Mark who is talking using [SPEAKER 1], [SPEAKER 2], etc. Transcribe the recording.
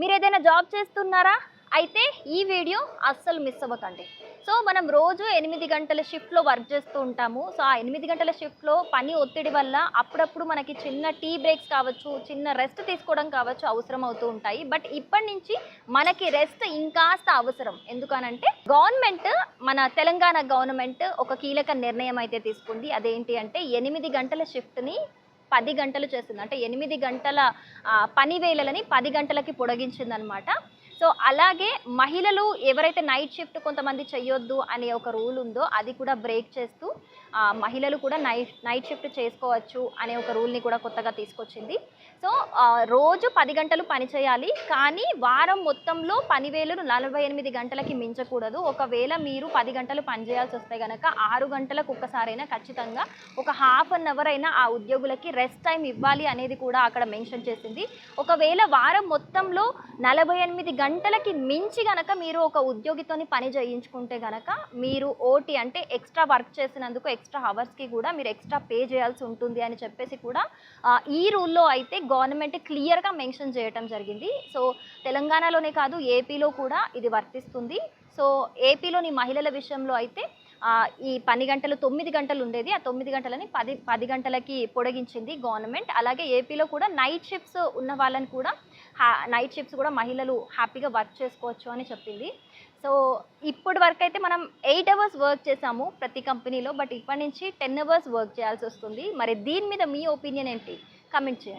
[SPEAKER 1] మీరు ఏదైనా జాబ్ చేస్తున్నారా? అయితే ఈ వీడియో అస్సలు మిస్ అవ్వకండి. సో మనం రోజు ఎనిమిది గంటల షిఫ్ట్లో వర్క్ చేస్తూ ఉంటాము. సో ఆ ఎనిమిది గంటల షిఫ్ట్లో పని ఒత్తిడి వల్ల అప్పుడప్పుడు మనకి చిన్న టీ బ్రేక్స్ కావచ్చు చిన్న రెస్ట్ తీసుకోవడం కావచ్చు అవసరం అవుతూ ఉంటాయి. బట్ ఇప్పటి నుంచి మనకి రెస్ట్ ఇంకాస్త అవసరం. ఎందుకనంటే గవర్నమెంట్ మన తెలంగాణ గవర్నమెంట్ ఒక కీలక నిర్ణయం అయితే తీసుకుంది. అదేంటి అంటే ఎనిమిది గంటల షిఫ్ట్ని పది గంటలు చేస్తుంది. అంటే ఎనిమిది గంటల పని వేళలని పది గంటలకి పొడిగించిందనమాట. సో అలాగే మహిళలు ఎవరైతే నైట్ షిఫ్ట్ కొంతమంది చెయ్యొద్దు అనే ఒక రూల్ ఉందో అది కూడా బ్రేక్ చేస్తూ మహిళలు కూడా నైట్ నైట్ షిఫ్ట్ చేసుకోవచ్చు అనే ఒక రూల్ని కూడా కొత్తగా తీసుకొచ్చింది. సో రోజు పది గంటలు పని చేయాలి కానీ వారం మొత్తంలో పనివేలు నలభై ఎనిమిది గంటలకి మించకూడదు. ఒకవేళ మీరు పది గంటలు పని చేయాల్సి వస్తే కనుక ఆరు గంటలకు ఒక్కసారైనా ఖచ్చితంగా ఒక హాఫ్ అన్ అవర్ అయినా ఆ ఉద్యోగులకి రెస్ట్ టైం ఇవ్వాలి అనేది కూడా అక్కడ మెన్షన్ చేసింది. ఒకవేళ వారం మొత్తంలో నలభై ఎనిమిది గంటలకి మించి గనక మీరు ఒక ఉద్యోగితోని పని చేయించుకుంటే గనక మీరు ఓటీ అంటే ఎక్స్ట్రా వర్క్ చేసినందుకు ఎక్స్ట్రా అవర్స్కి కూడా మీరు ఎక్స్ట్రా పే చేయాల్సి ఉంటుంది అని చెప్పేసి కూడా ఈ రూల్లో అయితే గవర్నమెంట్ క్లియర్గా మెన్షన్ చేయటం జరిగింది. సో తెలంగాణలోనే కాదు ఏపీలో కూడా ఇది వర్తిస్తుంది. సో ఏపీలోని మహిళల విషయంలో అయితే ఈ పని గంటలు తొమ్మిది గంటలు ఉండేది. ఆ తొమ్మిది గంటలని పది పది గంటలకి పొడిగించింది గవర్నమెంట్. అలాగే ఏపీలో కూడా నైట్ షిఫ్ట్స్ ఉన్న వాళ్ళని కూడా హ్యా- నైట్ షిఫ్ట్స్ కూడా మహిళలు హ్యాపీగా వర్క్ చేసుకోవచ్చు అని చెప్పింది. సో ఇప్పటి వరకు అయితే మనం ఎయిట్ అవర్స్ వర్క్ చేసాము ప్రతి కంపెనీలో బట్ ఇప్పటి నుంచి టెన్ అవర్స్ వర్క్ చేయాల్సి వస్తుంది. మరి దీని మీద మీ ఒపీనియన్ ఏంటి? కమెంట్ చేయండి.